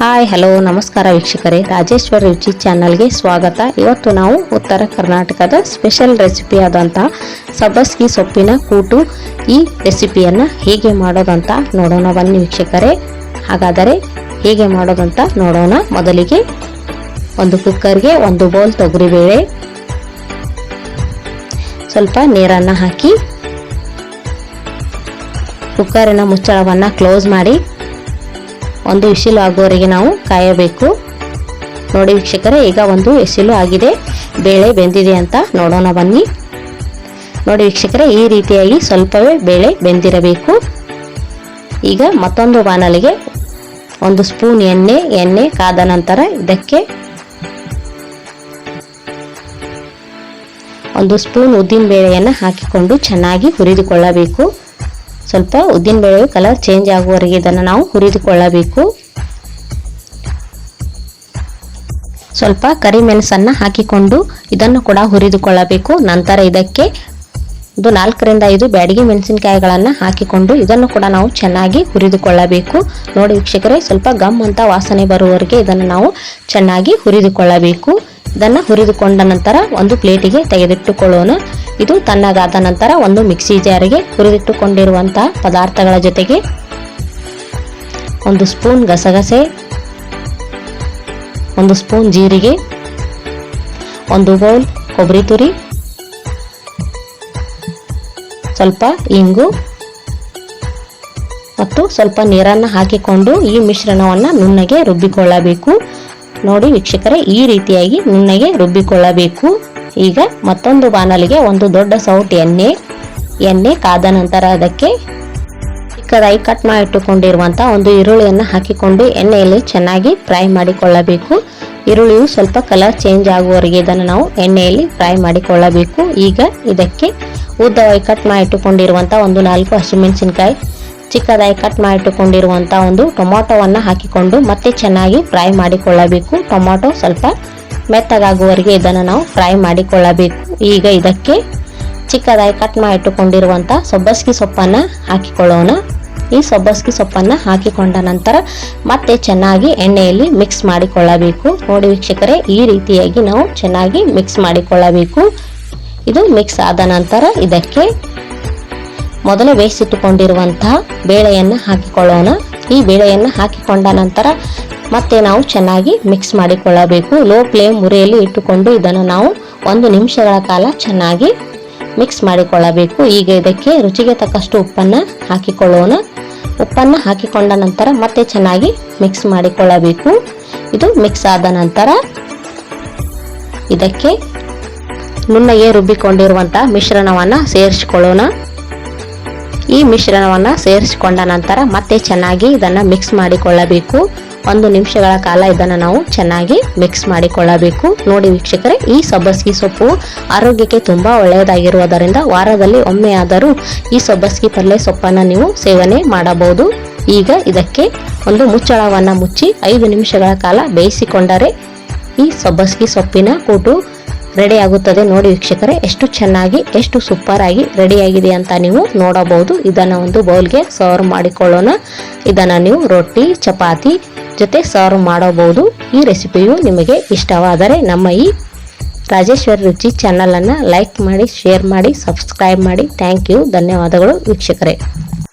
Hi hello ನಮಸ್ಕಾರ ವೀಕ್ಷಕರೇ. ರಾಜೇಶ್ವರ ರುಚಿ ಚಾನಲ್ಗೆ ಸ್ವಾಗತ. ಇವತ್ತು ನಾವು ಉತ್ತರ ಕರ್ನಾಟಕದ ಸ್ಪೆಷಲ್ ರೆಸಿಪಿ ಆದಂಥ ಸಬ್ಬಸ್ಗಿ ಸೊಪ್ಪಿನ ಕೂಟು ಈ ರೆಸಿಪಿಯನ್ನು ಹೇಗೆ ಮಾಡೋದಂತ ನೋಡೋಣ ಬನ್ನಿ ವೀಕ್ಷಕರೇ. ಹಾಗಾದರೆ ಹೇಗೆ ಮಾಡೋದಂತ ನೋಡೋಣ. ಮೊದಲಿಗೆ ಒಂದು ಕುಕ್ಕರ್ಗೆ ಒಂದು ಬೌಲ್ ತೊಗರಿಬೇಳೆ. ಸ್ವಲ್ಪ ನೀರನ್ನು ಹಾಕಿ ಕುಕ್ಕರಿನ ಮುಚ್ಚಳವನ್ನು ಕ್ಲೋಸ್ ಮಾಡಿ. ಒಂದು ವಿಸಿಲು ಆಗುವವರೆಗೆ ನಾವು ಕಾಯಬೇಕು. ನೋಡಿ ವೀಕ್ಷಕರೇ, ಈಗ ಒಂದು ಎಸಿಲು ಆಗಿದೆ. ಬೇಳೆ ಬೆಂದಿದೆ ಅಂತ ನೋಡೋಣ ಬನ್ನಿ. ನೋಡಿ ವೀಕ್ಷಕರೇ, ಈ ರೀತಿಯಾಗಿ ಸ್ವಲ್ಪವೇ ಬೇಳೆ ಬೆಂದಿರಬೇಕು. ಈಗ ಮತ್ತೊಂದು ಬಾನಲಿಗೆ ಒಂದು ಸ್ಪೂನ್ ಎಣ್ಣೆ ಎಣ್ಣೆ ಕಾದ ನಂತರ ಇದಕ್ಕೆ ಒಂದು ಸ್ಪೂನ್ ಉದ್ದಿನ ಬೇಳೆಯನ್ನು ಹಾಕಿಕೊಂಡು ಚೆನ್ನಾಗಿ ಹುರಿದುಕೊಳ್ಳಬೇಕು. ಸ್ವಲ್ಪ ಉದ್ದಿನ ಬೇಳೆ ಕಲರ್ ಚೇಂಜ್ ಆಗುವವರೆಗೆ ಇದನ್ನು ನಾವು ಹುರಿದುಕೊಳ್ಳಬೇಕು. ಸ್ವಲ್ಪ ಕರಿಮೆಣಸನ್ನು ಹಾಕಿಕೊಂಡು ಇದನ್ನು ಕೂಡ ಹುರಿದುಕೊಳ್ಳಬೇಕು. ನಂತರ ಇದಕ್ಕೆ ಒಂದು ನಾಲ್ಕರಿಂದ ಐದು ಬ್ಯಾಡಿಗೆ ಮೆಣಸಿನಕಾಯಿಗಳನ್ನು ಹಾಕಿಕೊಂಡು ಇದನ್ನು ಕೂಡ ನಾವು ಚೆನ್ನಾಗಿ ಹುರಿದುಕೊಳ್ಳಬೇಕು. ನೋಡಿ ವೀಕ್ಷಕರೇ, ಸ್ವಲ್ಪ ಗಮ್ ಅಂತ ವಾಸನೆ ಬರುವವರೆಗೆ ಇದನ್ನು ನಾವು ಚೆನ್ನಾಗಿ ಹುರಿದುಕೊಳ್ಳಬೇಕು. ಇದನ್ನು ಹುರಿದುಕೊಂಡ ನಂತರ ಒಂದು ಪ್ಲೇಟಿಗೆ ತೆಗೆದಿಟ್ಟುಕೊಳ್ಳೋಣ. ಇದು ತಣ್ಣಗಾದ ನಂತರ ಒಂದು ಮಿಕ್ಸಿ ಜಾರಿಗೆ ಹುರಿದಿಟ್ಟುಕೊಂಡಿರುವಂತಹ ಪದಾರ್ಥಗಳ ಜೊತೆಗೆ ಒಂದು ಸ್ಪೂನ್ ಗಸಗಸೆ, ಒಂದು ಸ್ಪೂನ್ ಜೀರಿಗೆ, ಒಂದು ಬೌಲ್ ಕೊಬ್ಬರಿ ತುರಿ, ಸ್ವಲ್ಪ ಇಂಗು ಮತ್ತು ಸ್ವಲ್ಪ ನೀರನ್ನು ಹಾಕಿಕೊಂಡು ಈ ಮಿಶ್ರಣವನ್ನು ನುಣ್ಣಗೆ ರುಬ್ಬಿಕೊಳ್ಳಬೇಕು. ನೋಡಿ ವೀಕ್ಷಕರೇ, ಈ ರೀತಿಯಾಗಿ ನುಣ್ಣಗೆ ರುಬ್ಬಿಕೊಳ್ಳಬೇಕು. ಈಗ ಮತ್ತೊಂದು ಬಾನಲಿಗೆ ಒಂದು ದೊಡ್ಡ ಸೌಟ್ ಎಣ್ಣೆ ಎಣ್ಣೆ ಕಾದ ನಂತರ ಅದಕ್ಕೆ ಚಿಕ್ಕದಾಗಿ ಕಟ್ ಮಾಡಿಟ್ಟುಕೊಂಡಿರುವಂತಹ ಒಂದು ಈರುಳ್ಳಿಯನ್ನು ಹಾಕಿಕೊಂಡು ಎಣ್ಣೆಯಲ್ಲಿ ಚೆನ್ನಾಗಿ ಫ್ರೈ ಮಾಡಿಕೊಳ್ಳಬೇಕು. ಈರುಳ್ಳಿಯು ಸ್ವಲ್ಪ ಕಲರ್ ಚೇಂಜ್ ಆಗುವವರೆಗೆ ಇದನ್ನು ನಾವು ಎಣ್ಣೆಯಲ್ಲಿ ಫ್ರೈ ಮಾಡಿಕೊಳ್ಳಬೇಕು. ಈಗ ಇದಕ್ಕೆ ಉದ್ದವಾಗಿ ಕಟ್ ಮಾಡಿಟ್ಟುಕೊಂಡಿರುವಂತಹ ಒಂದು ನಾಲ್ಕು ಹಸಿಮೆಣಸಿನಕಾಯಿ ಚಿಕ್ಕದಾಗಿ ಕಟ್ ಮಾಡಿಟ್ಟುಕೊಂಡಿರುವಂಥ ಒಂದು ಟೊಮೊಟೊವನ್ನು ಹಾಕಿಕೊಂಡು ಮತ್ತೆ ಚೆನ್ನಾಗಿ ಫ್ರೈ ಮಾಡಿಕೊಳ್ಳಬೇಕು. ಟೊಮೊಟೊ ಸ್ವಲ್ಪ ಮೆತ್ತಗಾಗುವವರೆಗೆ ಇದನ್ನು ನಾವು ಫ್ರೈ ಮಾಡಿಕೊಳ್ಳಬೇಕು. ಈಗ ಇದಕ್ಕೆ ಚಿಕ್ಕದಾಗಿ ಕಟ್ ಮಾಡಿಟ್ಟುಕೊಂಡಿರುವಂಥ ಸೊಬ್ಬಸ್ಗಿ ಸೊಪ್ಪನ್ನು ಹಾಕಿಕೊಳ್ಳೋಣ. ಈ ಸೊಬ್ಬಸ್ಗಿ ಸೊಪ್ಪನ್ನು ಹಾಕಿಕೊಂಡ ನಂತರ ಮತ್ತೆ ಚೆನ್ನಾಗಿ ಎಣ್ಣೆಯಲ್ಲಿ ಮಿಕ್ಸ್ ಮಾಡಿಕೊಳ್ಳಬೇಕು. ನೋಡಿ ವೀಕ್ಷಕರೇ, ಈ ರೀತಿಯಾಗಿ ನಾವು ಚೆನ್ನಾಗಿ ಮಿಕ್ಸ್ ಮಾಡಿಕೊಳ್ಳಬೇಕು. ಇದು ಮಿಕ್ಸ್ ಆದ ನಂತರ ಇದಕ್ಕೆ ಮೊದಲು ಬೇಯಿಸಿಟ್ಟುಕೊಂಡಿರುವಂತಹ ಬೇಳೆಯನ್ನು ಹಾಕಿಕೊಳ್ಳೋಣ. ಈ ಬೇಳೆಯನ್ನು ಹಾಕಿಕೊಂಡ ನಂತರ ಮತ್ತೆ ನಾವು ಚೆನ್ನಾಗಿ ಮಿಕ್ಸ್ ಮಾಡಿಕೊಳ್ಳಬೇಕು. ಲೋ ಫ್ಲೇಮ್ ಉರಿಯಲ್ಲಿ ಇಟ್ಟುಕೊಂಡು ಇದನ್ನು ನಾವು ಒಂದು ನಿಮಿಷಗಳ ಕಾಲ ಚೆನ್ನಾಗಿ ಮಿಕ್ಸ್ ಮಾಡಿಕೊಳ್ಳಬೇಕು. ಈಗ ಇದಕ್ಕೆ ರುಚಿಗೆ ತಕ್ಕಷ್ಟು ಉಪ್ಪನ್ನು ಹಾಕಿಕೊಳ್ಳೋಣ. ಉಪ್ಪನ್ನು ಹಾಕಿಕೊಂಡ ನಂತರ ಮತ್ತೆ ಚೆನ್ನಾಗಿ ಮಿಕ್ಸ್ ಮಾಡಿಕೊಳ್ಳಬೇಕು. ಇದು ಮಿಕ್ಸ್ ಆದ ನಂತರ ಇದಕ್ಕೆ ನುಣ್ಣಗೆ ರುಬ್ಬಿಕೊಂಡಿರುವಂಥ ಮಿಶ್ರಣವನ್ನು ಸೇರಿಸಿಕೊಳ್ಳೋಣ. ಈ ಮಿಶ್ರಣವನ್ನು ಸೇರಿಸಿಕೊಂಡ ನಂತರ ಮತ್ತೆ ಚೆನ್ನಾಗಿ ಇದನ್ನು ಮಿಕ್ಸ್ ಮಾಡಿಕೊಳ್ಳಬೇಕು. ಒಂದು ನಿಮಿಷಗಳ ಕಾಲ ಇದನ್ನು ನಾವು ಚೆನ್ನಾಗಿ ಮಿಕ್ಸ್ ಮಾಡಿಕೊಳ್ಳಬೇಕು. ನೋಡಿ ವೀಕ್ಷಕರೇ, ಈ ಸಬ್ಬಸ್ಗಿ ಸೊಪ್ಪು ಆರೋಗ್ಯಕ್ಕೆ ತುಂಬ ಒಳ್ಳೆಯದಾಗಿರುವುದರಿಂದ ವಾರದಲ್ಲಿ ಒಮ್ಮೆ ಆದರೂ ಈ ಸಬ್ಬಸ್ಗಿ ಪಲ್ಯ ಸೊಪ್ಪನ್ನು ನೀವು ಸೇವನೆ ಮಾಡಬಹುದು. ಈಗ ಇದಕ್ಕೆ ಒಂದು ಮುಚ್ಚಳವನ್ನು ಮುಚ್ಚಿ ಐದು ನಿಮಿಷಗಳ ಕಾಲ ಬೇಯಿಸಿಕೊಂಡರೆ ಈ ಸಬ್ಬಸ್ಗಿ ಸೊಪ್ಪಿನ ಕೂಟು ರೆಡಿ ಆಗುತ್ತದೆ ನೋಡಿ ವೀಕ್ಷಕರೇ. ಎಷ್ಟು ಚೆನ್ನಾಗಿ, ಎಷ್ಟು ಸೂಪರ್ ಆಗಿ ರೆಡಿಯಾಗಿದೆ ಅಂತ ನೀವು ನೋಡಬಹುದು. ಇದನ್ನು ಒಂದು ಬೌಲ್ಗೆ ಸರ್ವ್ ಮಾಡಿಕೊಳ್ಳೋಣ. ಇದನ್ನು ನೀವು ರೊಟ್ಟಿ, ಚಪಾತಿ ಜೊತೆ ಸರ್ವ್ ಮಾಡಬಹುದು. ಈ ರೆಸಿಪಿಯು ನಿಮಗೆ ಇಷ್ಟವಾದರೆ ನಮ್ಮ ಈ ರಾಜೇಶ್ವರಿ ರುಚಿ ಚಾನಲನ್ನು ಲೈಕ್ ಮಾಡಿ ಶೇರ್ ಮಾಡಿ ಸಬ್ಸ್ಕ್ರೈಬ್ ಮಾಡಿ. ಥ್ಯಾಂಕ್ ಯು ಧನ್ಯವಾದಗಳು ವೀಕ್ಷಕರೇ.